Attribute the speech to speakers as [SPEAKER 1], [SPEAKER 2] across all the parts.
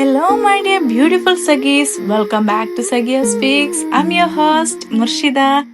[SPEAKER 1] Hello, my dear beautiful Sagis. Welcome back to Sagia Speaks. I'm your host, Murshida.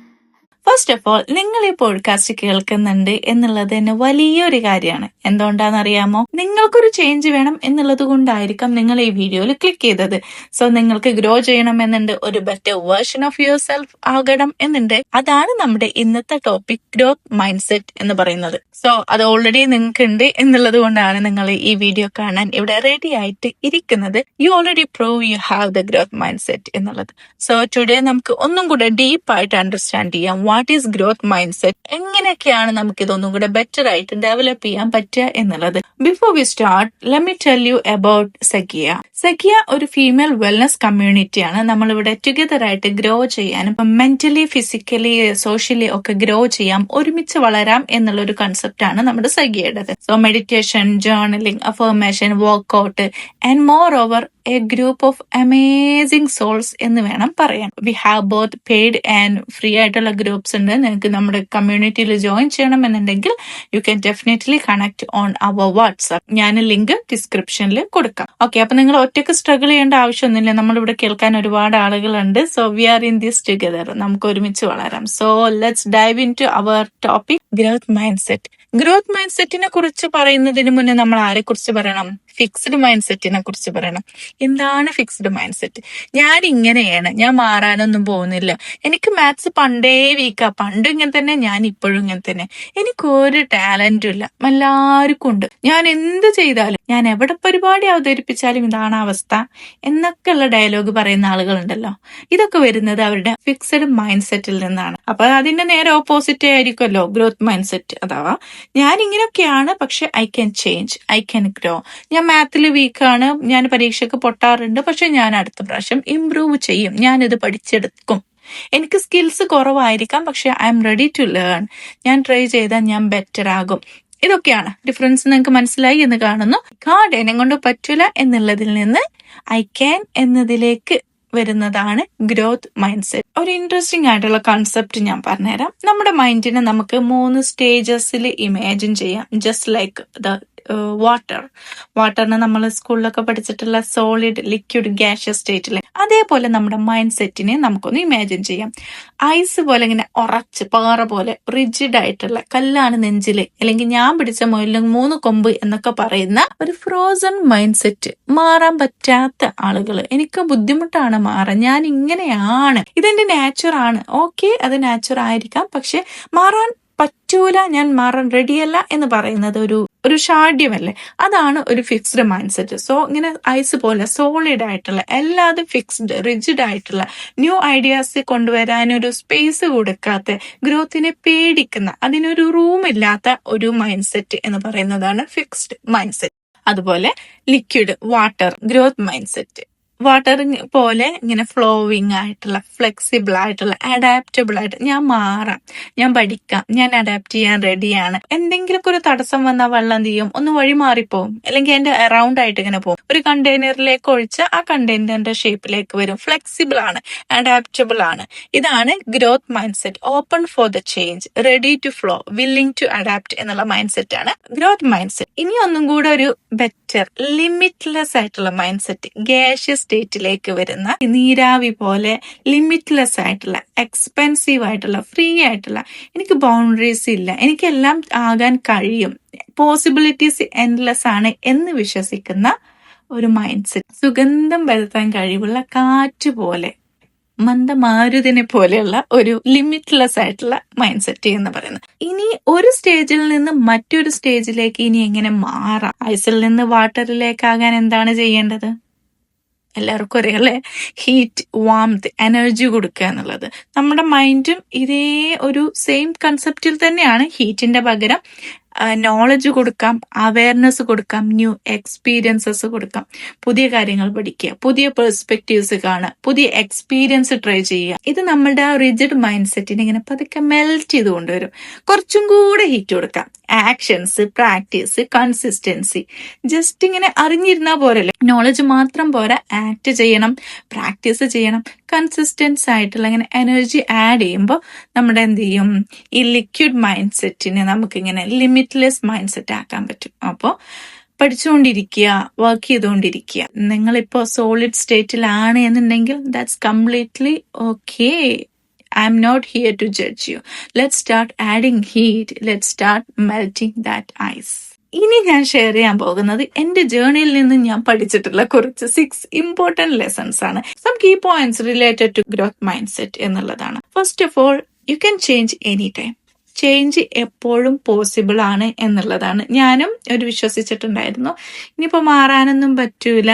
[SPEAKER 1] First of all നിങ്ങൾ ഈ podcast കേൾക്കുന്നുണ്ട് എന്നുള്ളത് തന്നെ വലിയൊരു കാര്യമാണ്. എന്തുകൊണ്ടാണെന്ന് അറിയാമോ നിങ്ങൾക്കൊരു ചേഞ്ച് വേണം എന്നുള്ളത് കൊണ്ടായിരിക്കാം നിങ്ങൾ ഈ വീഡിയോയിൽ ക്ലിക്ക് ചെയ്തത്. സോ നിങ്ങൾക്ക് ഗ്രോ ചെയ്യണം എന്നുണ്ട് ഒരു better version of yourself ആകണം എന്നുണ്ട്. അതാണ് നമ്മുടെ ഇന്നത്തെ ടോപ്പിക് ഗ്രോത്ത് മൈൻഡ് സെറ്റ് എന്ന് പറയുന്നത്. സോ അത് ഓൾറെഡി നിങ്ങൾക്ക് ഉണ്ട് എന്നുള്ളത് കൊണ്ടാണ് നിങ്ങൾ ഈ വീഡിയോ കാണാൻ ഇവിടെ റെഡി ആയിട്ട് ഇരിക്കുന്നത്. You already prove you have the growth mindset എന്നുള്ളത്. സോ ടുഡേ നമുക്ക് ഒന്നും കൂടെ ഡീപ്പായിട്ട് അണ്ടർസ്റ്റാൻഡ് ചെയ്യാം. What is growth mind set എങ്ങനെയൊക്കെയാണ് നമുക്ക് ഇതൊന്നും കൂടെ ബെറ്റർ ആയിട്ട് ഡെവലപ്പ് ചെയ്യാൻ പറ്റുക എന്നുള്ളത്? Before we start let me tell you about Sakhiya Sakhiya ഒരു ഫീമെയിൽ വെൽനസ് കമ്മ്യൂണിറ്റിയാണ് നമ്മളിവിടെ ടുഗദർ ആയിട്ട് ഗ്രോ ചെയ്യാനും മെന്റലി ഫിസിക്കലി സോഷ്യലി ഒക്കെ ഗ്രോ ചെയ്യാം ഒരുമിച്ച് വളരാം എന്നുള്ള ഒരു കൺസെപ്റ്റ് ആണ് നമ്മുടെ സഖിയുടേത് so meditation journaling affirmation workout and more over a group of amazing souls എന്ന് വേണം പറയാൻ. We have both paid and free ആയിട്ടുള്ള ഗ്രൂപ്പ്സ് ഉണ്ട്. നിങ്ങൾക്ക് നമ്മുടെ കമ്മ്യൂണിറ്റിയിൽ ജോയിൻ ചെയ്യണം എന്നുണ്ടെങ്കിൽ you can definitely connect on our WhatsApp ഞാൻ ലിങ്ക് ഡിസ്ക്രിപ്ഷനിൽ കൊടുക്കാം. ഓക്കെ അപ്പൊ നിങ്ങൾ ഒറ്റയ്ക്ക് സ്ട്രഗിൾ ചെയ്യേണ്ട ആവശ്യമൊന്നുമില്ല. നമ്മളിവിടെ കേൾക്കാൻ ഒരുപാട് ആളുകളുണ്ട്. So we are in this together നമുക്ക് ഒരുമിച്ച് വളരാം. So let's dive in to our topic growth mindset growth mind സെറ്റിനെ കുറിച്ച് പറയുന്നതിന് മുന്നേ നമ്മൾ ആരെ കുറിച്ച് പറയണം? ഫിക്സ്ഡ് മൈൻഡ് സെറ്റിനെ കുറിച്ച് പറയണം. എന്താണ് ഫിക്സ്ഡ് മൈൻഡ് സെറ്റ് ഞാൻ ഇങ്ങനെയാണ് ഞാൻ മാറാനൊന്നും പോകുന്നില്ല. എനിക്ക് മാത്സ് പണ്ടേ വീക്കാ പണ്ട് ഇങ്ങനെ തന്നെ ഞാൻ ഇപ്പോഴും ഇങ്ങനെ തന്നെ. എനിക്ക് ഒരു ടാലന്റും ഇല്ല. എല്ലാവർക്കും ഉണ്ട്. ഞാൻ എന്ത് ചെയ്താലും ഞാൻ എവിടെ പരിപാടി അവതരിപ്പിച്ചാലും ഇതാണ് അവസ്ഥ എന്നൊക്കെയുള്ള ഡയലോഗ് പറയുന്ന ആളുകളുണ്ടല്ലോ. ഇതൊക്കെ വരുന്നത് അവരുടെ ഫിക്സഡ് മൈൻഡ് സെറ്റിൽ നിന്നാണ്. അപ്പൊ അതിന്റെ നേരെ ഓപ്പോസിറ്റ് ആയിരിക്കുമല്ലോ ഗ്രോത്ത് മൈൻഡ് സെറ്റ് അഥവാ ഞാൻ ഇങ്ങനെയൊക്കെയാണ് പക്ഷെ I can change I can grow ഞാൻ മാത്തിൽ വീക്കാണ് ഞാൻ പരീക്ഷയ്ക്ക് പൊട്ടാറുണ്ട്. പക്ഷെ ഞാൻ അടുത്ത പ്രാവശ്യം ഇംപ്രൂവ് ചെയ്യും. ഞാനിത് പഠിച്ചെടുക്കും. എനിക്ക് സ്കിൽസ് കുറവായിരിക്കാം. പക്ഷെ I M ready to learn ഞാൻ ട്രൈ ചെയ്താൽ ഞാൻ ബെറ്റർ ആകും. ഇതൊക്കെയാണ് ഡിഫറൻസ് നിങ്ങൾക്ക് മനസ്സിലായി എന്ന് കാണുന്നു. ഗാഡ് എന്നെ കൊണ്ട് പറ്റില്ല എന്നുള്ളതിൽ നിന്ന് ഐ ക്യാൻ എന്നതിലേക്ക് വരുന്നതാണ് ഗ്രോത്ത് മൈൻഡ് സെറ്റ് ഒരു ഇൻട്രസ്റ്റിംഗ് ആയിട്ടുള്ള കൺസെപ്റ്റ് ഞാൻ പറഞ്ഞുതരാം. നമ്മുടെ മൈൻഡിനെ നമുക്ക് മൂന്ന് സ്റ്റേജസിൽ ഇമാജിൻ ചെയ്യാം. Just like the water. വാട്ടറിന് നമ്മൾ സ്കൂളിലൊക്കെ പഠിച്ചിട്ടുള്ള സോളിഡ് ലിക്വിഡ് ഗ്യാഷ്യസ് സ്റ്റേറ്റിലെ അതേപോലെ നമ്മുടെ മൈൻഡ് സെറ്റിനെ നമുക്കൊന്ന് ഇമാജിൻ ചെയ്യാം. ഐസ് പോലെ ഇങ്ങനെ ഉറച്ച് പാറ പോലെ റിജിഡ് ആയിട്ടുള്ള കല്ലാണ് നെഞ്ചിൽ അല്ലെങ്കിൽ ഞാൻ പിടിച്ച മുയലിന് മൂന്ന് കൊമ്പ് എന്നൊക്കെ പറയുന്ന ഒരു ഫ്രോസൺ മൈൻഡ് സെറ്റ് മാറാൻ പറ്റാത്ത ആളുകൾ എനിക്ക് ബുദ്ധിമുട്ടാണ് മാറാൻ. ഞാൻ ഇങ്ങനെയാണ്. ഇതെന്റെ നാച്ചുറാണ് ഓക്കെ അത് നാച്ചുറായിരിക്കാം പക്ഷെ മാറാൻ പറ്റൂല. ഞാൻ മാറാൻ റെഡിയല്ല എന്ന് പറയുന്നത് ഒരു ഒരു ഷാഢ്യമല്ലേ അതാണ് ഒരു ഫിക്സ്ഡ് മൈൻഡ് സെറ്റ് സോ ഇങ്ങനെ ഐസ് പോലെ സോളിഡ് ആയിട്ടുള്ള എല്ലാതും ഫിക്സ്ഡ് റിജിഡ് ആയിട്ടുള്ള ന്യൂ ഐഡിയാസ് കൊണ്ടുവരാൻ ഒരു സ്പേസ് കൊടുക്കാത്ത ഗ്രോത്തിനെ പേടിക്കുന്ന അതിനൊരു റൂം ഇല്ലാത്ത ഒരു മൈൻഡ് സെറ്റ് എന്ന് പറയുന്നതാണ് ഫിക്സ്ഡ് മൈൻഡ് സെറ്റ് അതുപോലെ liquid water growth mindset water പോലെ ഇങ്ങനെ ഫ്ലോവിങ് ആയിട്ടുള്ള ഫ്ലെക്സിബിൾ ആയിട്ടുള്ള അഡാപ്റ്റബിൾ ആയിട്ട് ഞാൻ മാറാം. ഞാൻ പഠിക്കാം. ഞാൻ അഡാപ്റ്റ് ചെയ്യാൻ റെഡിയാണ് എന്തെങ്കിലുമൊക്കെ ഒരു തടസ്സം വന്നാൽ വെള്ളം ചെയ്യും ഒന്ന് വഴി മാറിപ്പോവും. അല്ലെങ്കിൽ എന്റെ അറൗണ്ട് ആയിട്ട് ഇങ്ങനെ പോകും. ഒരു കണ്ടെയ്നറിലേക്ക് ഒഴിച്ച് ആ കണ്ടെയ്നറിന്റെ ഷേപ്പിലേക്ക് വരും. ഫ്ലെക്സിബിൾ ആണ്. അഡാപ്റ്റബിൾ ആണ്. ഇതാണ് growth mindset open for the change ready to flow willing to adapt എന്നുള്ള മൈൻഡ് സെറ്റ് ആണ്. ഗ്രോത്ത് മൈൻഡ് സെറ്റ് ഇനി ഒന്നും കൂടെ ഒരു ബെറ്റർ ലിമിറ്റ്ലെസ് ആയിട്ടുള്ള മൈൻഡ് സെറ്റ് ഗ്യാഷ്യസ് സ്റ്റേറ്റിലേക്ക് വരുന്ന നീരാവി പോലെ ലിമിറ്റ്ലെസ് ആയിട്ടുള്ള എക്സ്പെൻസീവ് ആയിട്ടുള്ള ഫ്രീ ആയിട്ടുള്ള എനിക്ക് ബൗണ്ടറീസ് ഇല്ല. എനിക്കെല്ലാം ആകാൻ കഴിയും. പോസിബിലിറ്റീസ് എൻഡ്ലെസ് ആണ് എന്ന് വിശ്വസിക്കുന്ന ഒരു മൈൻഡ് സെറ്റ് സുഗന്ധം വരുത്താൻ കഴിവുള്ള കാറ്റ് പോലെ മന്ദമാരുതിനെ പോലെയുള്ള ഒരു ലിമിറ്റ്ലെസ് ആയിട്ടുള്ള മൈൻഡ് സെറ്റ് എന്ന് പറയുന്നത്. ഇനി ഒരു സ്റ്റേജിൽ നിന്ന് മറ്റൊരു സ്റ്റേജിലേക്ക് ഇനി എങ്ങനെ മാറാം? ഐസിൽ നിന്ന് വാട്ടറിലേക്കാകാൻ എന്താണ് ചെയ്യേണ്ടത്? എല്ലാവർക്കും അറിയാം ഹീറ്റ് വാംത് എനർജി കൊടുക്കുക എന്നുള്ളത്. നമ്മുടെ മൈൻഡും ഇതേ ഒരു സെയിം കൺസെപ്റ്റിൽ തന്നെയാണ് ഹീറ്റിന്റെ പകരം നോളജ് കൊടുക്കാം അവയർനെസ് കൊടുക്കാം ന്യൂ എക്സ്പീരിയൻസസ് കൊടുക്കാം. പുതിയ കാര്യങ്ങൾ പഠിക്കുക പുതിയ പെർസ്പെക്റ്റീവ്സ് കാണുക പുതിയ എക്സ്പീരിയൻസ് ട്രൈ ചെയ്യുക. ഇത് നമ്മളുടെ ആ റിജിഡ് മൈൻഡ് സെറ്റിനെ ഇങ്ങനെ പതുക്കെ മെൽറ്റ് ചെയ്ത് കൊണ്ടുവരും കുറച്ചും കൂടെ ഹീറ്റ് കൊടുക്കാം. ആക്ഷൻസ് പ്രാക്ടീസ് കൺസിസ്റ്റൻസി ജസ്റ്റ് ഇങ്ങനെ അറിഞ്ഞിരുന്നാൽ പോരല്ലോ. നോളജ് മാത്രം പോരാ. ആക്ട് ചെയ്യണം. പ്രാക്ടീസ് ചെയ്യണം. കൺസിസ്റ്റൻസ് ആയിട്ടുള്ള ഇങ്ങനെ എനർജി ആഡ് ചെയ്യുമ്പോൾ നമ്മുടെ എന്ത് ചെയ്യും? ഈ ലിക്വിഡ് മൈൻഡ് സെറ്റിനെ നമുക്കിങ്ങനെ ലിമിറ്റ്ലെസ് മൈൻഡ് സെറ്റ് ആക്കാൻ പറ്റും. അപ്പോൾ പഠിച്ചുകൊണ്ടിരിക്കുക വർക്ക് ചെയ്തുകൊണ്ടിരിക്കുക നിങ്ങളിപ്പോൾ സോളിഡ് സ്റ്റേറ്റിലാണ് എന്നുണ്ടെങ്കിൽ that's completely okay I not here to judge you. Let's start adding heat. Let's start melting that ice. ഇനി ഞാൻ ഷെയർ ചെയ്യാൻ പോകുന്നത് എന്റെ ജേർണിയിൽ നിന്ന് ഞാൻ പഠിച്ചിട്ടുള്ള കുറച്ച് സിക്സ് ഇമ്പോർട്ടന്റ് ലെസൺസ് ആണ് some key points related to growth mindset എന്നുള്ളതാണ് first of all you can change any time change എപ്പോഴും പോസിബിൾ ആണ് എന്നുള്ളതാണ്. ഞാനും ഒരു വിശ്വസിച്ചിട്ടുണ്ടായിരുന്നു. ഇനിയിപ്പോൾ മാറാനൊന്നും പറ്റൂല.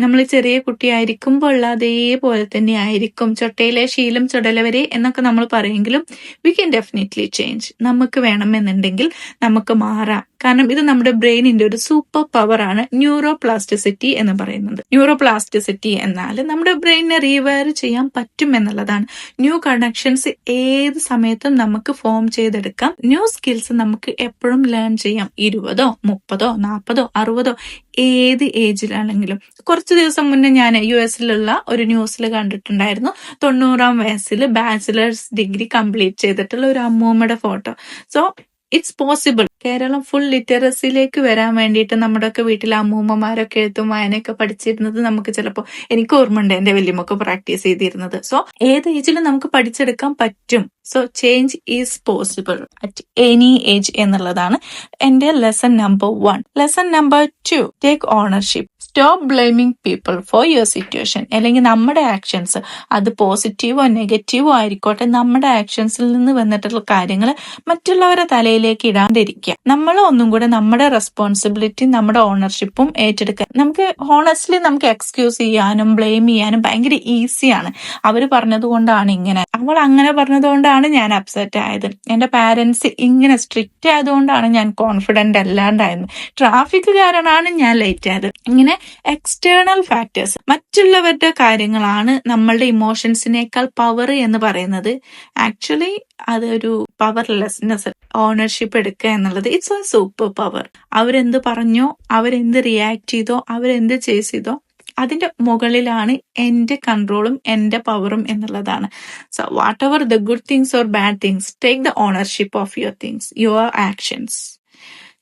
[SPEAKER 1] നമ്മൾ ചെറിയ കുട്ടിയായിരിക്കുമ്പോൾ ഉള്ള അതേപോലെ തന്നെ ആയിരിക്കും. ചൊട്ടയിലെ ശീലം ചുടലവരെ എന്നൊക്കെ നമ്മൾ പറയുമെങ്കിലും വി ക്യാൻ ഡെഫിനറ്റ്ലി ചേഞ്ച് നമുക്ക് വേണമെന്നുണ്ടെങ്കിൽ നമുക്ക് മാറാം. കാരണം ഇത് നമ്മുടെ ബ്രെയിനിന്റെ ഒരു സൂപ്പർ പവർ ആണ് ന്യൂറോ പ്ലാസ്റ്റിസിറ്റി എന്ന് പറയുന്നത്. ന്യൂറോ പ്ലാസ്റ്റിസിറ്റി എന്നാൽ നമ്മുടെ ബ്രെയിനിനെ റീവയർ ചെയ്യാൻ പറ്റും എന്നുള്ളതാണ്. ന്യൂ കണക്ഷൻസ് ഏത് സമയത്തും നമുക്ക് ഫോം ചെയ്തെടുക്കാം. ന്യൂ സ്കിൽസ് നമുക്ക് എപ്പോഴും ലേൺ ചെയ്യാം. ഇരുപതോ മുപ്പതോ നാൽപ്പതോ അറുപതോ ഏത് ഏജിലാണെങ്കിലും കുറച്ച് ദിവസം മുന്നേ ഞാൻ യു എസിലുള്ള ഒരു ന്യൂസിൽ കണ്ടിട്ടുണ്ടായിരുന്നു. തൊണ്ണൂറാം വയസ്സിൽ ബാച്ചിലേഴ്സ് ഡിഗ്രി കംപ്ലീറ്റ് ചെയ്തിട്ടുള്ള ഒരു അമ്മൂമ്മയുടെ photo so it's possible Keralam full ലിറ്ററസിയിലേക്ക് വരാൻ വേണ്ടിയിട്ട് നമ്മുടെയൊക്കെ വീട്ടിൽ അമ്മൂമ്മമാരൊക്കെ എഴുത്തും വായനയൊക്കെ പഠിച്ചിരുന്നത് നമുക്ക് ചിലപ്പോൾ എനിക്ക് ഓർമ്മയുണ്ട് എന്റെ വലിയമൊക്കെ പ്രാക്ടീസ് ചെയ്തിരുന്നത്. സോ ഏത് ഏജിലും നമുക്ക് പഠിച്ചെടുക്കാൻ പറ്റും. So change is possible at any age എന്നുള്ളതാണ് എന്റെ lesson number one lesson number two take ownership stop blaming people for your situation അല്ലെങ്കിൽ നമ്മുടെ ആക്ഷൻസ് അത് പോസിറ്റീവോ നെഗറ്റീവോ ആയിക്കോട്ടെ നമ്മുടെ ആക്ഷൻസിൽ നിന്ന് വന്നിട്ടുള്ള കാര്യങ്ങൾ മറ്റുള്ളവരുടെ തലയിലേക്ക് ഇടാണ്ടിരിക്കുക നമ്മൾ ഒന്നും കൂടെ നമ്മുടെ റെസ്പോൺസിബിലിറ്റി നമ്മുടെ ഓണർഷിപ്പും ഏറ്റെടുക്കുക. നമുക്ക് ഹോണസ്റ്റ്ലി നമുക്ക് എക്സ്ക്യൂസ് ചെയ്യാനും ബ്ലെയിം ചെയ്യാനും ഭയങ്കര ഈസിയാണ് അവർ പറഞ്ഞതുകൊണ്ടാണ് ഇങ്ങനെ. അവൾ അങ്ങനെ പറഞ്ഞതുകൊണ്ടാണ് ഞാൻ അപ്സെറ്റ് ആയത്. എന്റെ പാരന്റ്സ് ഇങ്ങനെ സ്ട്രിക്റ്റ് ആയതുകൊണ്ടാണ് ഞാൻ കോൺഫിഡന്റ് അല്ലാണ്ടായത്. ട്രാഫിക് കാരണമാണ് ഞാൻ ലേറ്റ് ആയത്. ഇങ്ങനെ എക്സ്റ്റേണൽ ഫാക്ടേഴ്സ് മറ്റുള്ളവരുടെ കാര്യങ്ങളാണ് നമ്മളുടെ ഇമോഷൻസിനേക്കാൾ പവർ എന്ന് പറയുന്നത്. ആക്ച്വലി അതൊരു പവർലെസ്നെസ് ഓണർഷിപ്പ് എടുക്കുക എന്നുള്ളത്. ഇറ്റ്സ് എ സൂപ്പർ പവർ അവരെന്ത് പറഞ്ഞോ അവരെന്ത് റിയാക്ട് ചെയ്തോ അവരെന്ത് ചേസ് ചെയ്തോ അതിന്റെ മുകളിലാണ് എന്റെ കൺട്രോളും എന്റെ പവറും എന്നുള്ളതാണ്. So whatever the good things or bad things take the ownership of your things your actions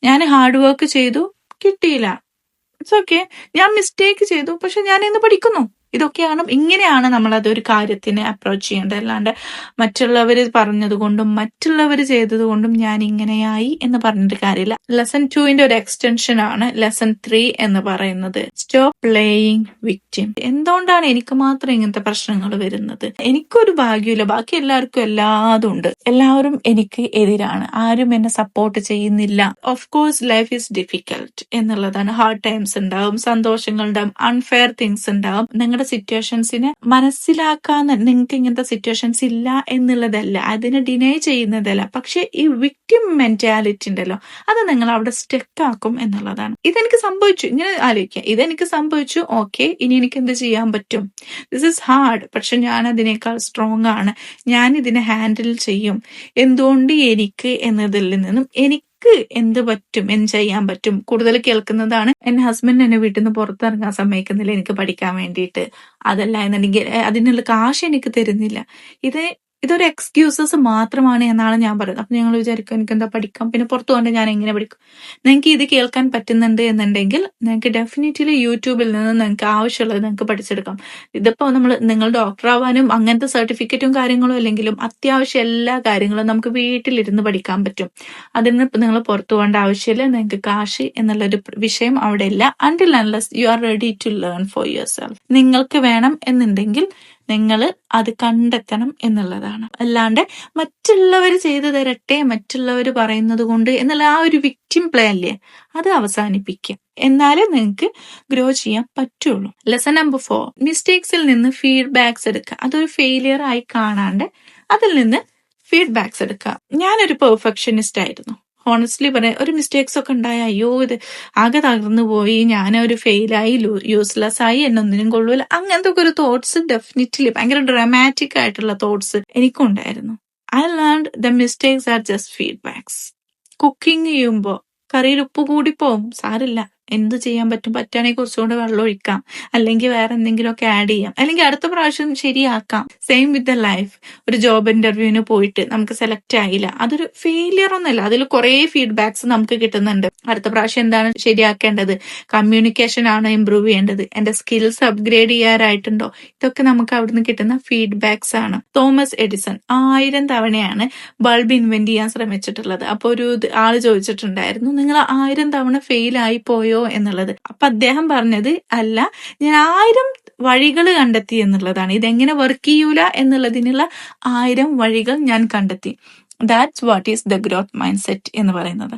[SPEAKER 1] ഞാൻ ഹാർഡ് വർക്ക് ചെയ്തു കിട്ടിയില്ല. ഇറ്റ്സ് ഓക്കെ ഞാൻ മിസ്റ്റേക്ക് ചെയ്തു പക്ഷെ ഞാൻ ഇന്ന് പഠിക്കുന്നു. ഇതൊക്കെയാണ് ഇങ്ങനെയാണ് നമ്മൾ അതൊരു കാര്യത്തിനെ അപ്രോച്ച് ചെയ്യേണ്ടത്. അല്ലാണ്ട് മറ്റുള്ളവർ പറഞ്ഞതുകൊണ്ടും മറ്റുള്ളവർ ചെയ്തതുകൊണ്ടും ഞാൻ ഇങ്ങനെയായി എന്ന് പറഞ്ഞിട്ട് കാര്യമില്ല. ലെസൺ ടുവിന്റെ ഒരു എക്സ്റ്റൻഷൻ ആണ് ലെസൺ ത്രീ എന്ന് പറയുന്നത്. സ്റ്റോപ്പ് പ്ലേയിങ് വിക്ടിം എന്തുകൊണ്ടാണ് എനിക്ക് മാത്രം ഇങ്ങനത്തെ പ്രശ്നങ്ങൾ വരുന്നത്? എനിക്കൊരു ഭാഗ്യമില്ല. ബാക്കി എല്ലാവർക്കും എല്ലാതും ഉണ്ട്. എല്ലാവരും എനിക്ക് എതിരാണ്. ആരും എന്നെ സപ്പോർട്ട് ചെയ്യുന്നില്ല. Of course life is difficult എന്നുള്ളതാണ്. ഹാർഡ് ടൈംസ് ഉണ്ടാവും. സന്തോഷങ്ങൾ ഉണ്ടാവും അൺഫെയർ തിങ്സ് ഉണ്ടാവും. നിങ്ങളുടെ സിറ്റുവേഷൻസിനെ മനസ്സിലാക്കാൻ നിങ്ങൾക്ക് ഇങ്ങനത്തെ സിറ്റുവേഷൻസ് ഇല്ല എന്നുള്ളതല്ല. അതിനെ ഡിനൈ ചെയ്യുന്നതല്ല. പക്ഷെ ഈ വിക്ടിം മെന്റാലിറ്റി ഉണ്ടല്ലോ അത് നിങ്ങൾ അവിടെ സ്റ്റെക്ക് ആക്കും എന്നുള്ളതാണ്. ഇതെനിക്ക് സംഭവിച്ചു. ഇങ്ങനെ ആലോചിക്കുക. ഇതെനിക്ക് സംഭവിച്ചു. ഓക്കെ ഇനി എനിക്ക് എന്ത് ചെയ്യാൻ പറ്റും? ദിസ് ഇസ് ഹാർഡ് പക്ഷെ ഞാൻ അതിനേക്കാൾ സ്ട്രോങ് ആണ്. ഞാൻ ഇതിനെ ഹാൻഡിൽ ചെയ്യും. എന്തുകൊണ്ട് എനിക്ക് എന്നതിൽ നിന്നും എനിക്ക് എന്ത് പറ്റും? എന്ത് ചെയ്യാൻ പറ്റും? കൂടുതൽ കേൾക്കുന്നതാണ് എന്റെ ഹസ്ബൻഡ് എന്നെ വീട്ടിൽ നിന്ന് പുറത്തിറങ്ങാൻ സമ്മതിക്കുന്നില്ല എനിക്ക് പഠിക്കാൻ വേണ്ടിയിട്ട്. അതല്ല എന്നുണ്ടെങ്കിൽ അതിനുള്ള കാശ് എനിക്ക് തരുന്നില്ല. ഇത് ഇതൊരു എക്സ്ക്യൂസസ് മാത്രമാണ് എന്നാണ് ഞാൻ പറയുന്നത്. അപ്പൊ ഞങ്ങൾ വിചാരിക്കും എനിക്ക് എന്താ പഠിക്കാം പിന്നെ പുറത്തു കൊണ്ട് ഞാൻ എങ്ങനെ പഠിക്കും? നിങ്ങൾക്ക് ഇത് കേൾക്കാൻ പറ്റുന്നുണ്ട് എന്നുണ്ടെങ്കിൽ നിങ്ങൾക്ക് ഡെഫിനറ്റ്ലി യൂട്യൂബിൽ നിന്ന് നിങ്ങൾക്ക് ആവശ്യമുള്ളത് നിങ്ങൾക്ക് പഠിച്ചെടുക്കാം. ഇതിപ്പോ നമ്മൾ നിങ്ങൾ ഡോക്ടർ ആവാനും അങ്ങനത്തെ സർട്ടിഫിക്കറ്റും കാര്യങ്ങളും അല്ലെങ്കിലും അത്യാവശ്യം എല്ലാ കാര്യങ്ങളും നമുക്ക് വീട്ടിലിരുന്ന് പഠിക്കാൻ പറ്റും. അതിന് നിങ്ങൾ പുറത്തു പോകേണ്ട ആവശ്യമില്ല. നിങ്ങൾക്ക് കാശ് എന്നുള്ളൊരു വിഷയം അവിടെ ഇല്ല until unless you are ready to learn for yourself നിങ്ങൾക്ക് വേണം എന്നുണ്ടെങ്കിൽ നിങ്ങൾ അത് കണ്ടെത്തണം എന്നുള്ളതാണ്. അല്ലാണ്ട് മറ്റുള്ളവർ ചെയ്തു തരട്ടെ മറ്റുള്ളവർ പറയുന്നത് കൊണ്ട് എന്നുള്ള ആ ഒരു വിക്റ്റിം പ്ലേ അല്ലേ അത് അവസാനിപ്പിക്കുക. എന്നാലേ നിങ്ങൾക്ക് ഗ്രോ ചെയ്യാൻ പറ്റുള്ളൂ. ലെസൺ നമ്പർ ഫോർ മിസ്റ്റേക്സിൽ നിന്ന് ഫീഡ്ബാക്സ് എടുക്കുക. അതൊരു ഫെയിലിയർ ആയി കാണാണ്ട് അതിൽ നിന്ന് ഫീഡ്ബാക്സ് എടുക്കുക. ഞാനൊരു പെർഫെക്ഷനിസ്റ്റ് ആയിരുന്നു. ഹോണസ്റ്റ്ലി പറയാം ഒരു മിസ്റ്റേക്സ് ഒക്കെ ഉണ്ടായ അയ്യോ ഇത് ആകെ തകർന്നു പോയി ഞാനൊരു ഫെയിലായി യൂസ്ലെസ് ആയി എന്നൊന്നിനും കൊള്ളൂല. അങ്ങനത്തെ ഒക്കെ ഒരു തോട്ട്സ് ഡെഫിനറ്റ്ലി ഭയങ്കര ഡ്രാമാറ്റിക് ആയിട്ടുള്ള തോട്ട്സ് എനിക്കും ഉണ്ടായിരുന്നു. I learn the mistakes are just feedbacks cooking ചെയ്യുമ്പോൾ കറിയിൽ ഉപ്പ് കൂടി പോവും സാരില്ല. എന്ത് ചെയ്യാൻ പറ്റും? പറ്റുകയാണെങ്കിൽ കുറച്ചുകൂടെ വെള്ളം ഒഴിക്കാം. അല്ലെങ്കിൽ വേറെ എന്തെങ്കിലുമൊക്കെ ആഡ് ചെയ്യാം. അല്ലെങ്കിൽ അടുത്ത പ്രാവശ്യം ശരിയാക്കാം. സെയിം വിത്ത് ദ ലൈഫ് ഒരു ജോബ് ഇന്റർവ്യൂവിന് പോയിട്ട് നമുക്ക് സെലക്ട് ആയില്ല. അതൊരു ഫെയിലിയർ ഒന്നുമല്ല. അതിൽ കുറേ ഫീഡ്ബാക്സ് നമുക്ക് കിട്ടുന്നുണ്ട്. അടുത്ത പ്രാവശ്യം എന്താണ് ശരിയാക്കേണ്ടത്? കമ്മ്യൂണിക്കേഷൻ ആണ് ഇമ്പ്രൂവ് ചെയ്യേണ്ടത്. എന്റെ സ്കിൽസ് അപ്ഗ്രേഡ് ചെയ്യാറായിട്ടുണ്ടോ ഇതൊക്കെ നമുക്ക് അവിടുന്ന് കിട്ടുന്ന ഫീഡ്ബാക്സ് ആണ്. തോമസ് എഡിസൺ ആയിരം തവണയാണ് ബൾബ് ഇൻവെന്റ് ചെയ്യാൻ ശ്രമിച്ചിട്ടുള്ളത്. അപ്പൊ ഒരു ആൾ ചോദിച്ചിട്ടുണ്ടായിരുന്നു. നിങ്ങൾ ആയിരം തവണ ഫെയിൽ ആയി പോയോ എന്നുള്ളത്. അപ്പൊ അദ്ദേഹം പറഞ്ഞത് അല്ല ഞാൻ ആയിരം വഴികൾ കണ്ടെത്തി എന്നുള്ളതാണ്. ഇതെങ്ങനെ വർക്ക് ചെയ്യൂല എന്നുള്ളതിനുള്ള ആയിരം വഴികൾ ഞാൻ കണ്ടെത്തി. That's what is the growth mindset എന്ന് പറയുന്നത്.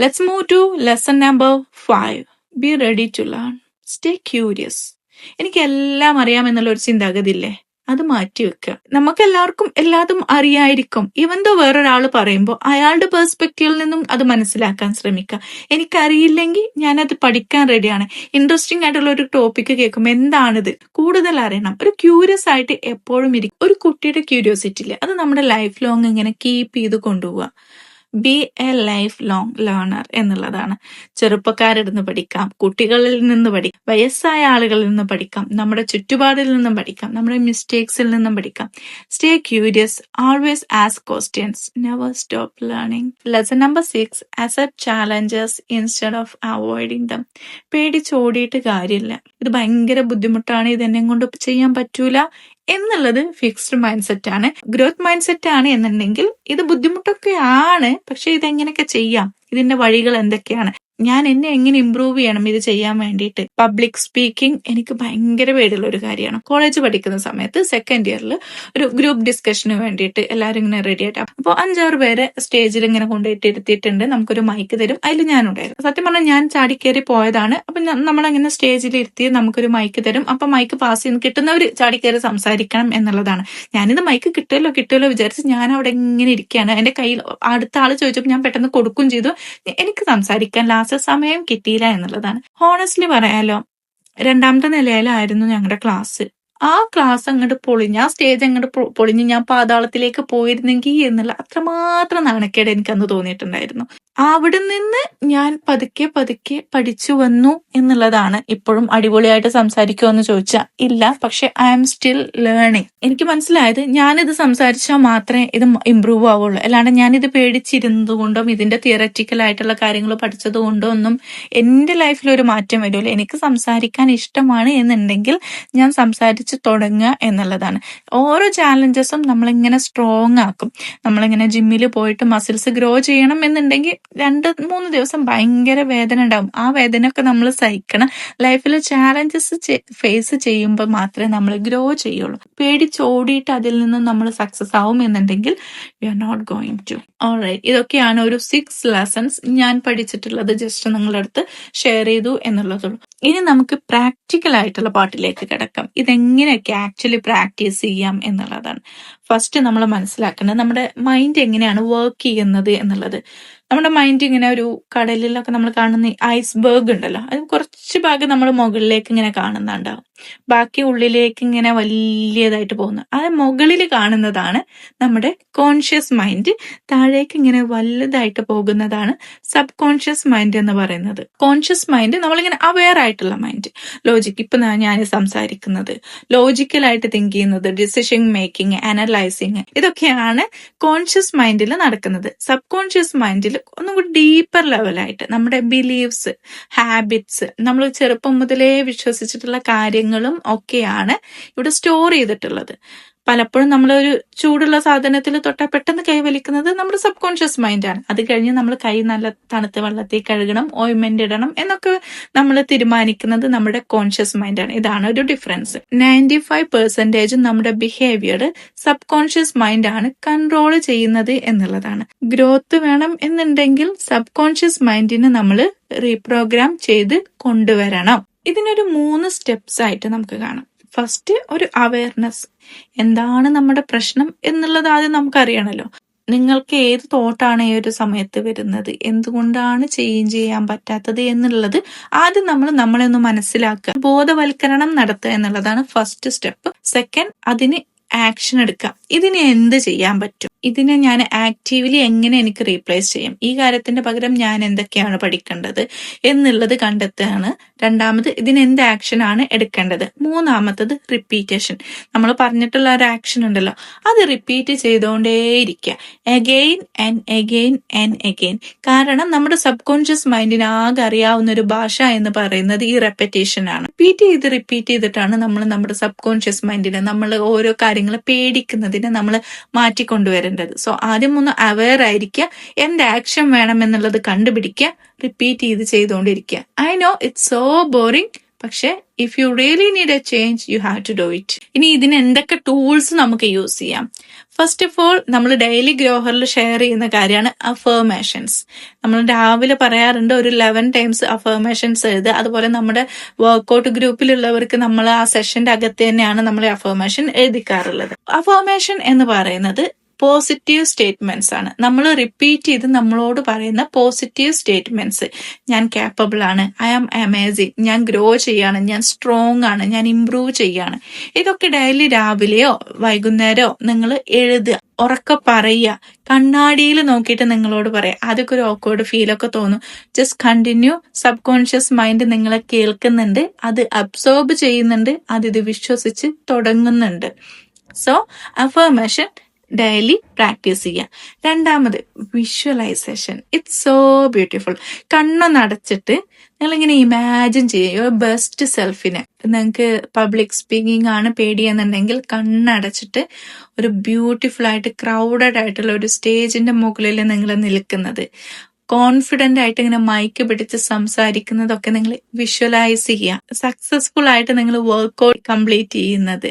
[SPEAKER 1] Let's move to lesson number five be ready to learn stay curious എനിക്ക് എല്ലാം അറിയാമെന്നുള്ള ഒരു ചിന്താഗതി ഇല്ലേ? അത് മാറ്റി വെക്കുക. നമുക്ക് എല്ലാവർക്കും എല്ലാതും അറിയായിരിക്കും. ഇവൻ ദോ വേറൊരാൾ പറയുമ്പോൾ അയാളുടെ പേഴ്സ്പെക്റ്റീവിൽ നിന്നും അത് മനസ്സിലാക്കാൻ ശ്രമിക്കുക. എനിക്കറിയില്ലെങ്കിൽ ഞാനത് പഠിക്കാൻ റെഡിയാണ് ഇൻട്രസ്റ്റിംഗ് ആയിട്ടുള്ള ഒരു ടോപ്പിക് കേൾക്കുമ്പോൾ എന്താണിത്? കൂടുതൽ അറിയണം. ഒരു ക്യൂരിയസ് ആയിട്ട് എപ്പോഴും ഇരിക്കും. ഒരു കുട്ടിയുടെ ക്യൂരിയോസിറ്റി ഇല്ല അത് നമ്മുടെ ലൈഫ് ലോങ് ഇങ്ങനെ കീപ്പ് ചെയ്ത് കൊണ്ടുപോവുക. Be a lifelong learner എന്നുള്ളതാണ്. ചെറുപ്പക്കാരിൽ നിന്ന് പഠിക്കാം കുട്ടികളിൽ നിന്ന് പഠിക്കാം വയസ്സായ ആളുകളിൽ നിന്ന് പഠിക്കാം നമ്മുടെ ചുറ്റുപാടിൽ നിന്നും പഠിക്കാം നമ്മുടെ മിസ്റ്റേക്സിൽ നിന്നും പഠിക്കാം. Stay curious always ask questions never stop learning lesson number six accept challenges instead of avoiding them പേടിച്ചോടിയിട്ട് കാര്യമില്ല. ഇത് ഭയങ്കര ബുദ്ധിമുട്ടാണ്. ഇതെന്നെ കൊണ്ട് ചെയ്യാൻ പറ്റൂല. എന്നുള്ളത് ഫിക്സ്ഡ് മൈൻഡ് സെറ്റ് ആണ്. ഗ്രോത്ത് മൈൻഡ് സെറ്റ് ആണ് എന്നുണ്ടെങ്കിൽ ഇത് ബുദ്ധിമുട്ടൊക്കെ ആണ്. പക്ഷെ ഇതെങ്ങനെയൊക്കെ ചെയ്യാം? ഇതിന്റെ വഴികൾ എന്തൊക്കെയാണ്? ഞാൻ എന്നെ എങ്ങനെ ഇമ്പ്രൂവ് ചെയ്യണം? ഇത് ചെയ്യാൻ വേണ്ടിയിട്ട് പബ്ലിക് സ്പീക്കിംഗ് എനിക്ക് ഭയങ്കര പേടിയുള്ള ഒരു കാര്യമാണ്. കോളേജ് പഠിക്കുന്ന സമയത്ത് സെക്കൻഡ് ഇയറിൽ ഒരു ഗ്രൂപ്പ് ഡിസ്കഷന് വേണ്ടിയിട്ട് എല്ലാവരും ഇങ്ങനെ റെഡി ആയിട്ട് അപ്പോൾ അഞ്ചാറ് പേരെ സ്റ്റേജിൽ ഇങ്ങനെ കൊണ്ടുപോയിട്ട് ഇരുത്തിയിട്ടുണ്ട്. നമുക്കൊരു മൈക്ക് തരും. അതിൽ ഞാനുണ്ടായിരുന്നു. സത്യം പറഞ്ഞാൽ ഞാൻ ചാടിക്കേറി പോയതാണ്. അപ്പൊ നമ്മളങ്ങനെ സ്റ്റേജിൽ ഇരുത്തി നമുക്കൊരു മൈക്ക് തരും. അപ്പൊ മൈക്ക് പാസ് ചെയ്യുന്ന കിട്ടുന്നവർ ചാടിക്കേറി സംസാരിക്കണം എന്നുള്ളതാണ്. ഞാനിത് മൈക്ക് കിട്ടുമല്ലോ കിട്ടുമല്ലോ വിചാരിച്ച് ഞാൻ അവിടെ ഇങ്ങനെ ഇരിക്കുകയാണ്. എന്റെ കയ്യിൽ അടുത്ത ആൾ ചോദിച്ചപ്പോൾ ഞാൻ പെട്ടെന്ന് കൊടുക്കും ചെയ്തു. എനിക്ക് സംസാരിക്കാൻ സമയം കിട്ടിയില്ല എന്നുള്ളതാണ്. ഹോണസ്റ്റ്ലി പറയാലോ രണ്ടാമത്തെ നിലയിലായിരുന്നു ഞങ്ങളുടെ ക്ലാസ്. ആ ക്ലാസ് അങ്ങോട്ട് പൊളിഞ്ഞ് ആ സ്റ്റേജ് അങ്ങോട്ട് പൊളിഞ്ഞ് ഞാൻ പാതാളത്തിലേക്ക് പോയിരുന്നെങ്കിൽ എന്നുള്ള അത്രമാത്രം നാണക്കേട് എനിക്ക് അന്ന് തോന്നിയിട്ടുണ്ടായിരുന്നു. അവിടെ നിന്ന് ഞാൻ പതുക്കെ പതുക്കെ പഠിച്ചു വന്നു എന്നുള്ളതാണ് ഇപ്പോഴും അടിപൊളിയായിട്ട് സംസാരിക്കുമോ എന്ന് ചോദിച്ചാൽ ഇല്ല പക്ഷെ ഐ ആം സ്റ്റിൽ ലേണിംഗ് എനിക്ക് മനസ്സിലായത് ഞാനിത് സംസാരിച്ചാൽ മാത്രമേ ഇത് ഇമ്പ്രൂവ് ആവുള്ളൂ. അല്ലാണ്ട് ഞാനിത് പേടിച്ചിരുന്നത് കൊണ്ടും ഇതിന്റെ തിയററ്റിക്കൽ ആയിട്ടുള്ള കാര്യങ്ങൾ പഠിച്ചത് കൊണ്ടോ ഒന്നും എന്റെ ലൈഫിൽ ഒരു മാറ്റം വരുമല്ലോ എനിക്ക് സംസാരിക്കാൻ ഇഷ്ടമാണ് എന്നുണ്ടെങ്കിൽ ഞാൻ സംസാരിച്ച് തുടങ്ങുക എന്നുള്ളതാണ്. ഓരോ ചാലഞ്ചസും നമ്മളിങ്ങനെ സ്ട്രോങ് ആക്കും. നമ്മളിങ്ങനെ ജിമ്മിൽ പോയിട്ട് മസിൽസ് ഗ്രോ ചെയ്യണം എന്നുണ്ടെങ്കിൽ രണ്ട് മൂന്ന് ദിവസം ഭയങ്കര വേദന ഉണ്ടാവും. ആ വേദനയൊക്കെ നമ്മൾ സഹിക്കണം. ലൈഫിൽ ചാലഞ്ചസ് ഫേസ് ചെയ്യുമ്പോൾ മാത്രമേ നമ്മൾ ഗ്രോ ചെയ്യുള്ളൂ. പേടിച്ചോടിയിട്ട് അതിൽ നിന്ന് നമ്മൾ സക്സസ് ആവും എന്നുണ്ടെങ്കിൽ you are not going to alright ഇതൊക്കെയാണ് ഒരു സിക്സ് ലെസൺസ് ഞാൻ പഠിച്ചിട്ടുള്ളത്. ജസ്റ്റ് നിങ്ങളുടെ അടുത്ത് ഷെയർ ചെയ്തു എന്നുള്ളതുള്ളൂ. ഇനി നമുക്ക് പ്രാക്ടിക്കൽ ആയിട്ടുള്ള പാട്ടിലേക്ക് കിടക്കാം. ഇതെങ്ങനെയൊക്കെ ആക്ച്വലി പ്രാക്ടീസ് ചെയ്യാം എന്നുള്ളതാണ്. ഫസ്റ്റ് നമ്മൾ മനസ്സിലാക്കേണ്ടത് നമ്മുടെ മൈൻഡ് എങ്ങനെയാണ് വർക്ക് ചെയ്യുന്നത് എന്നുള്ളത്. നമ്മുടെ മൈൻഡ് ഇങ്ങനെ ഒരു കടലിലൊക്കെ നമ്മൾ കാണുന്ന ഐസ്ബേർഗ് ഉണ്ടല്ലോ അത് കുറച്ച് ഭാഗം നമ്മൾ മുകളിലേക്ക് ഇങ്ങനെ കാണുന്നുണ്ടാവും. ബാക്കി ഉള്ളിലേക്ക് ഇങ്ങനെ വലിയതായിട്ട് പോകുന്നു. അത് മുകളിൽ കാണുന്നതാണ് നമ്മുടെ കോൺഷ്യസ് മൈൻഡ് താഴേക്ക് ഇങ്ങനെ വലുതായിട്ട് പോകുന്നതാണ് സബ് കോൺഷ്യസ് മൈൻഡ് എന്ന് പറയുന്നത്. കോൺഷ്യസ് മൈൻഡ് നമ്മളിങ്ങനെ അവെയർ ആയിട്ടുള്ള മൈൻഡ് ലോജിക് ഇപ്പൊ ഞാൻ സംസാരിക്കുന്നത്. ലോജിക്കലായിട്ട് തിങ്ക് ചെയ്യുന്നത് ഡിസിഷൻ മേക്കിംഗ് അനലൈസിങ് ഇതൊക്കെയാണ് കോൺഷ്യസ് മൈൻഡിൽ നടക്കുന്നത്. സബ് കോൺഷ്യസ് മൈൻഡിൽ ഒന്നും കൂടി ഡീപ്പർ ലെവലായിട്ട് നമ്മുടെ ബിലീവ്സ് ഹാബിറ്റ്സ് നമ്മൾ ചെറുപ്പം മുതലേ വിശ്വസിച്ചിട്ടുള്ള കാര്യങ്ങളും ഒക്കെയാണ് ഇവിടെ സ്റ്റോർ ചെയ്തിട്ടുള്ളത്. പലപ്പോഴും നമ്മളൊരു ചൂടുള്ള സാധനത്തിൽ തൊട്ടാൽ പെട്ടെന്ന് കൈവലിക്കുന്നത് നമ്മുടെ സബ് കോൺഷ്യസ് മൈൻഡാണ് അത് കഴിഞ്ഞ് നമ്മൾ കൈ നല്ല തണുത്ത വെള്ളത്തിൽ കഴുകണം ഓയിൻമെന്റ് ഇടണം എന്നൊക്കെ നമ്മൾ തീരുമാനിക്കുന്നത് നമ്മുടെ കോൺഷ്യസ് മൈൻഡാണ് ഇതാണ് ഒരു ഡിഫറൻസ് നയന്റി ഫൈവ് പെർസെന്റേജ് നമ്മുടെ ബിഹേവിയർ സബ് കോൺഷ്യസ് മൈൻഡാണ് കൺട്രോൾ ചെയ്യുന്നത് എന്നുള്ളതാണ്. ഗ്രോത്ത് വേണം എന്നുണ്ടെങ്കിൽ സബ് കോൺഷ്യസ് മൈൻഡിന് നമ്മൾ റീപ്രോഗ്രാം ചെയ്ത് കൊണ്ടുവരണം. ഇതിനൊരു മൂന്ന് സ്റ്റെപ്സ് ആയിട്ട് നമുക്ക് കാണാം. ഫസ്റ്റ് ഒരു അവയർനെസ് എന്താണ് നമ്മുടെ പ്രശ്നം എന്നുള്ളത് ആദ്യം നമുക്കറിയണല്ലോ. നിങ്ങൾക്ക് ഏത് തോട്ടാണ് ഈ ഒരു സമയത്ത് വരുന്നത്? എന്തുകൊണ്ടാണ് ചേഞ്ച് ചെയ്യാൻ പറ്റാത്തത് എന്നുള്ളത് ആദ്യം നമ്മൾ നമ്മളെ ഒന്ന് മനസ്സിലാക്കുക. ബോധവൽക്കരണം നടത്തുക എന്നുള്ളതാണ് ഫസ്റ്റ് സ്റ്റെപ്പ് സെക്കൻഡ് അതിന് ആക്ഷൻ എടുക്കുക. ഇതിന് എന്ത് ചെയ്യാൻ പറ്റും? ഇതിനെ ഞാൻ ആക്റ്റീവ്ലി എങ്ങനെ എനിക്ക് റീപ്ലേസ് ചെയ്യും? ഈ കാര്യത്തിന്റെ പകരം ഞാൻ എന്തൊക്കെയാണ് പഠിക്കേണ്ടത് എന്നുള്ളത് കണ്ടെത്തുകയാണ്. രണ്ടാമത് ഇതിന് എന്ത് ആക്ഷൻ ആണ് എടുക്കേണ്ടത്? മൂന്നാമത്തത് റിപ്പീറ്റേഷൻ നമ്മൾ പറഞ്ഞിട്ടുള്ള ഒരു ആക്ഷൻ ഉണ്ടല്ലോ അത് repeat ചെയ്തുകൊണ്ടേയിരിക്കുക. Again and again and again കാരണം നമ്മുടെ സബ് കോൺഷ്യസ് മൈൻഡിന് ആകെ അറിയാവുന്ന ഒരു ഭാഷ എന്ന് പറയുന്നത് ഈ റെപ്പറ്റേഷൻ ആണ്. റിപ്പീറ്റ് ചെയ്ത് റിപ്പീറ്റ് ചെയ്തിട്ടാണ് നമ്മൾ നമ്മുടെ സബ് കോൺഷ്യസ് മൈൻഡിനെ നമ്മൾ ഓരോ കാര്യങ്ങൾ പേടിക്കുന്നതിനെ നമ്മൾ മാറ്റിക്കൊണ്ടുവരേണ്ടത് സോ ആദ്യം ഒന്ന് അവെയർ ആയിരിക്കുക. എന്ത് ആക്ഷൻ വേണം എന്നുള്ളത് കണ്ടുപിടിക്കുക. റിപ്പീറ്റ് ചെയ്ത് ചെയ്തുകൊണ്ടിരിക്കുക. I know it's so boring പക്ഷെ if you really need a change you have to do it ഇനി ഇതിന് എന്തൊക്കെ ടൂൾസ് നമുക്ക് യൂസ് ചെയ്യാം? ഫസ്റ്റ് ഓഫ് ഓൾ നമ്മൾ ഡെയിലി ഗ്രോഹറിൽ ഷെയർ ചെയ്യുന്ന കാര്യമാണ് അഫേർമേഷൻസ് നമ്മൾ രാവിലെ പറയാറുണ്ട് ഒരു ലെവൻ ടൈംസ് അഫർമേഷൻസ് എഴുതുക. അതുപോലെ നമ്മുടെ വർക്കൗട്ട് ഗ്രൂപ്പിലുള്ളവർക്ക് നമ്മൾ ആ സെഷന്റെ അകത്ത് തന്നെയാണ് നമ്മൾ അഫർമേഷൻ എഴുതിക്കാറുള്ളത്. അഫർമേഷൻ എന്ന് പറയുന്നത് പോസിറ്റീവ് സ്റ്റേറ്റ്മെന്റ്സ് ആണ്. നമ്മൾ റിപ്പീറ്റ് ചെയ്ത് നമ്മളോട് പറയുന്ന പോസിറ്റീവ് സ്റ്റേറ്റ്മെന്റ്സ് ഞാൻ കേപ്പബിൾ ആണ്. ഐ ആം അമേസിങ് ഞാൻ ഗ്രോ ചെയ്യാണ്. ഞാൻ സ്ട്രോങ് ആണ്. ഞാൻ ഇംപ്രൂവ് ചെയ്യാണ്. ഇതൊക്കെ ഡെയിലി രാവിലെയോ വൈകുന്നേരമോ നിങ്ങൾ എഴുതുക ഉറക്കെ പറയുക. കണ്ണാടിയിൽ നോക്കിയിട്ട് നിങ്ങളോട് പറയാം. അതൊക്കെ ഒരു ഓക്വേർഡ് ഫീലൊക്കെ തോന്നും. Just continue subconscious mind നിങ്ങളെ കേൾക്കുന്നുണ്ട്. അത് അബ്സോർബ് ചെയ്യുന്നുണ്ട്. അത് ഇത് വിശ്വസിച്ച് തുടങ്ങുന്നുണ്ട്. സോ അഫർമേഷൻ ഡെയിലി പ്രാക്ടീസ് ചെയ്യുക. രണ്ടാമത് വിഷ്വലൈസേഷൻ ഇറ്റ്സ് സോ ബ്യൂട്ടിഫുൾ കണ്ണൊന്ന് അടച്ചിട്ട് നിങ്ങളിങ്ങനെ ഇമാജിൻ ചെയ്യുക. യുവർ ബെസ്റ്റ് സെൽഫിനെ നിങ്ങൾക്ക് പബ്ലിക് സ്പീക്കിംഗ് ആണ് പേടിയെന്നുണ്ടെങ്കിൽ കണ്ണടച്ചിട്ട് ഒരു ബ്യൂട്ടിഫുൾ ആയിട്ട് ക്രൗഡഡ് ആയിട്ടുള്ള ഒരു സ്റ്റേജിന്റെ മുകളിൽ നിങ്ങൾ നിൽക്കുന്നത്. കോൺഫിഡന്റ് ആയിട്ട് ഇങ്ങനെ മൈക്ക് പിടിച്ച് സംസാരിക്കുന്നതൊക്കെ നിങ്ങൾ വിഷ്വലൈസ് ചെയ്യുക. സക്സസ്ഫുൾ ആയിട്ട് നിങ്ങൾ വർക്ക്ഔട്ട് കംപ്ലീറ്റ് ചെയ്യുന്നത്.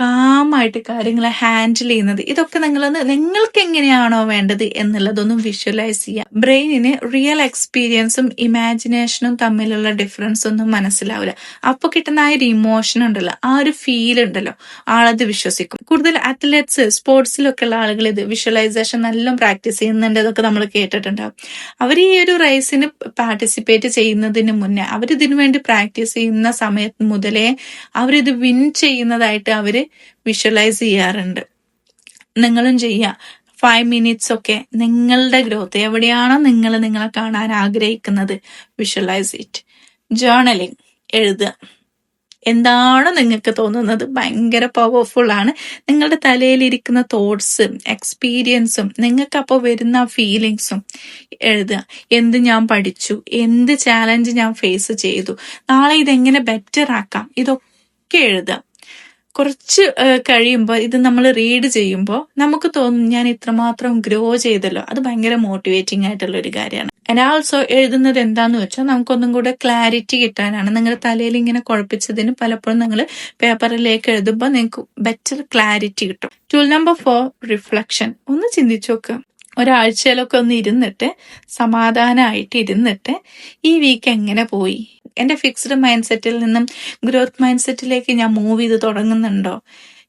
[SPEAKER 1] കാമായിട്ട് കാര്യങ്ങളെ ഹാൻഡിൽ ചെയ്യുന്നത്. ഇതൊക്കെ നിങ്ങളൊന്ന് നിങ്ങൾക്ക് എങ്ങനെയാണോ വേണ്ടത് എന്നുള്ളതൊന്നും വിഷ്വലൈസ് ചെയ്യുക ബ്രെയിനിന് റിയൽ എക്സ്പീരിയൻസും ഇമാജിനേഷനും തമ്മിലുള്ള ഡിഫറൻസ് ഒന്നും മനസ്സിലാവില്ല അപ്പൊ കിട്ടുന്ന ആ ഒരു ഇമോഷൻ ഉണ്ടല്ലോ ആ ഒരു ഫീൽ ഉണ്ടല്ലോ ആളത് വിശ്വസിക്കും. കൂടുതൽ അത്ലറ്റ്സ് സ്പോർട്സിലൊക്കെ ഉള്ള ആളുകൾ ഇത് വിഷ്വലൈസേഷൻ നല്ല പ്രാക്ടീസ് ചെയ്യുന്നുണ്ട് ഇതൊക്കെ നമ്മൾ കേട്ടിട്ടുണ്ടാവും. അവർ ഈ ഒരു റേസിന് പാർട്ടിസിപ്പേറ്റ് ചെയ്യുന്നതിന് മുന്നേ അവരിതിനു വേണ്ടി പ്രാക്ടീസ് ചെയ്യുന്ന സമയത്ത് മുതലേ അവരിത് വിൻ ചെയ്യുന്നതായിട്ട് അവർ വിഷ്വലൈസ് ചെയ്യാറുണ്ട്. നിങ്ങളും ചെയ്യുക. ഫൈവ് മിനിറ്റ്സ് ഒക്കെ നിങ്ങളുടെ ഗ്രോത്ത് എവിടെയാണോ നിങ്ങൾ നിങ്ങളെ കാണാൻ ആഗ്രഹിക്കുന്നത് വിഷ്വലൈസ് ഇറ്റ് ജേർണലിംഗ് എഴുതുക. എന്താണോ നിങ്ങൾക്ക് തോന്നുന്നത് ഭയങ്കര പവർഫുൾ ആണ്. നിങ്ങളുടെ തലയിലിരിക്കുന്ന തോട്ട്സും എക്സ്പീരിയൻസും നിങ്ങൾക്ക് അപ്പോൾ വരുന്ന ഫീലിങ്സും എഴുതുക. എന്ത് ഞാൻ പഠിച്ചു എന്ത് ചാലഞ്ച് ഞാൻ ഫേസ് ചെയ്തു നാളെ ഇതെങ്ങനെ ബെറ്റർ ആക്കാം ഇതൊക്കെ എഴുതുക. കുറച്ച് കഴിയുമ്പോൾ ഇത് നമ്മൾ റീഡ് ചെയ്യുമ്പോൾ നമുക്ക് തോന്നും ഞാൻ ഇത്രമാത്രം ഗ്രോ ചെയ്തല്ലോ. അത് ഭയങ്കര മോട്ടിവേറ്റിംഗ് ആയിട്ടുള്ള ഒരു കാര്യമാണ്. ആൻഡ് ആൾസോ എഴുതുന്നത് എന്താന്ന് വെച്ചാൽ നമുക്കൊന്നും കൂടെ ക്ലാരിറ്റി കിട്ടാനാണ്. നിങ്ങളുടെ തലയിൽ ഇങ്ങനെ കുഴപ്പിച്ചതിന് പലപ്പോഴും നിങ്ങൾ പേപ്പറിലേക്ക് എഴുതുമ്പോൾ നിങ്ങൾക്ക് ബെറ്റർ ക്ലാരിറ്റി കിട്ടും. ടൂൾ നമ്പർ ഫോർ റിഫ്ലക്ഷൻ ഒന്ന് ചിന്തിച്ചു നോക്കുക ഒരാഴ്ചയിലൊക്കെ ഒന്ന് ഇരുന്നിട്ട് സമാധാനമായിട്ട് ഇരുന്നിട്ട് ഈ വീക്ക് എങ്ങനെ പോയി? എന്റെ ഫിക്സ്ഡ് മൈൻഡ് സെറ്റിൽ നിന്നും ഗ്രോത്ത് മൈൻഡ് സെറ്റിലേക്ക് ഞാൻ മൂവ് ചെയ്ത് തുടങ്ങുന്നുണ്ടോ?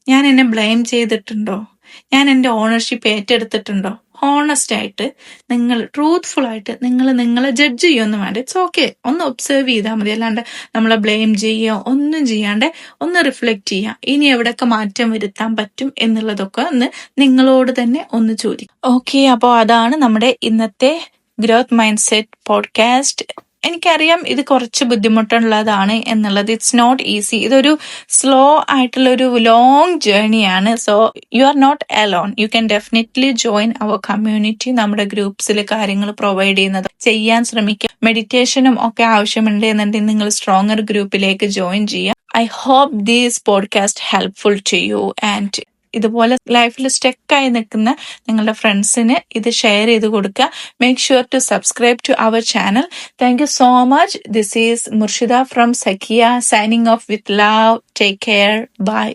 [SPEAKER 1] ഞാൻ എന്നെ ബ്ലെയിം ചെയ്തിട്ടുണ്ടോ? ഞാൻ എന്റെ ഓണർഷിപ്പ് ഏറ്റെടുത്തിട്ടുണ്ടോ? ഹോണസ്റ്റ് ആയിട്ട് നിങ്ങൾ ട്രൂത്ത്ഫുൾ ആയിട്ട് നിങ്ങൾ നിങ്ങളെ ജഡ്ജ് ചെയ്യുമെന്ന് വേണ്ട. ഇറ്റ്സ് ഓക്കെ ഒന്ന് ഒബ്സർവ് ചെയ്താൽ മതി. അല്ലാണ്ട് നമ്മളെ ബ്ലെയിം ചെയ്യുകയോ ഒന്നും ചെയ്യാണ്ട് ഒന്ന് റിഫ്ലക്ട് ചെയ്യാം ഇനി എവിടെയൊക്കെ മാറ്റം വരുത്താൻ പറ്റും എന്നുള്ളതൊക്കെ ഒന്ന് നിങ്ങളോട് തന്നെ ഒന്ന് ചോദിക്കും ഓക്കെ അപ്പോൾ അതാണ് നമ്മുടെ ഇന്നത്തെ ഗ്രോത്ത് മൈൻഡ് സെറ്റ് പോഡ്കാസ്റ്റ് എനിക്കറിയാം ഇത് കുറച്ച് ബുദ്ധിമുട്ടുള്ളതാണ് എന്നുള്ളത്. ഇറ്റ്സ് നോട്ട് ഈസി ഇതൊരു സ്ലോ ആയിട്ടുള്ള ഒരു long ജേണിയാണ് so you are not alone you can definitely join our community നമ്മുടെ ഗ്രൂപ്പ്സിൽ കാര്യങ്ങൾ പ്രൊവൈഡ് ചെയ്യുന്നത്. ചെയ്യാൻ ശ്രമിക്കുക മെഡിറ്റേഷനും ഒക്കെ ആവശ്യമുണ്ട് എന്നുണ്ടെങ്കിൽ നിങ്ങൾ സ്ട്രോങ്ങർ ഗ്രൂപ്പിലേക്ക് ജോയിൻ ചെയ്യുക I hope these podcast helpful to you and ഇതുപോലെ ലൈഫിൽ സ്റ്റെക്കായി നിൽക്കുന്ന നിങ്ങളുടെ ഫ്രണ്ട്സിന് ഇത് ഷെയർ ചെയ്ത് കൊടുക്കുക. Make sure to subscribe to our channel thank you so much this is Murshida from Sakhiya signing off with love take care bye